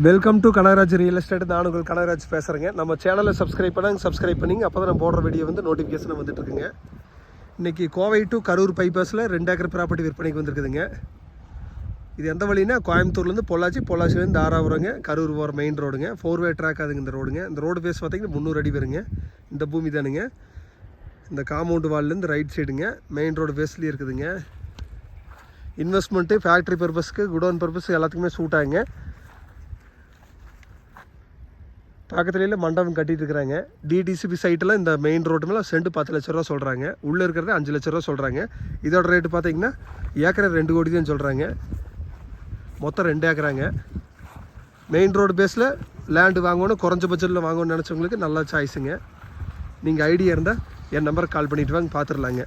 Welcome to Kanagaraj real estate நான் உங்கள் கனகராஜ் பேசுகிறேங்க நம்ம சேனலை சப்ஸ்கிரைப் பண்ணாங்க சப்ஸ்கிரைப் பண்ணிங்க. அப்போ தான் நான் போடுற வீடியோ வந்து நோட்டிஃபிகேஷன் வந்துட்டு இருக்குங்க. இன்றைக்கி கோவை டு கரூர் பைபாஸில் ரெண்டு ஏக்கர் ப்ராப்பர்ட்டி விற்பனைக்கு வந்திருக்குதுங்க. இது எந்த வழினா கோயம்புத்தூர்லேருந்து பொள்ளாச்சி பொள்ளாச்சிலேருந்து தாராபுரங்க கரூர் போகிற மெயின் ரோடுங்க ஃபோர் வே ட்ராக் அதுங்க இந்த ரோடுங்க இந்த ரோடு பேஸ் பார்த்தீங்கன்னா முந்நூறு அடி வருங்க. இந்த பூமி தானுங்க. இந்த காம்பவுண்டு வால்லேருந்து ரைட் சைடுங்க மெயின் ரோடு பேஸ்லேயே இருக்குதுங்க. இன்வெஸ்ட்மெண்ட்டு ஃபேக்ட்ரி பர்பஸ்க்கு குடோன் பர்பஸ் எல்லாத்துக்குமே சூட் ஆகுங்க. பக்கத்துலேயே மண்டபம் கட்டிட்டு இருக்கிறாங்க டிடிசிபி சைட்டில் இந்த மெயின் ரோட்டு மேலே செண்டு பத்து லட்ச ரூபா சொல்கிறாங்க உள்ளே இருக்கிறது அஞ்சு லட்ச ரூபா சொல்கிறாங்க இதோட ரேட்டு பார்த்தீங்கன்னா ஏக்கரை ரெண்டு கோடி தான் சொல்கிறாங்க மொத்தம் ரெண்டு ஏக்கராங்க. மெயின் ரோடு பேஸில் லேண்டு வாங்கணும் குறைஞ்ச பட்ஜெட்டில் வாங்கணும்னு நினச்சவங்களுக்கு நல்ல சாய்ஸுங்க நீங்கள் ஐடியா இருந்தால் என் நம்பருக்கு கால் பண்ணிவிட்டு வாங்க பார்த்துடலாங்க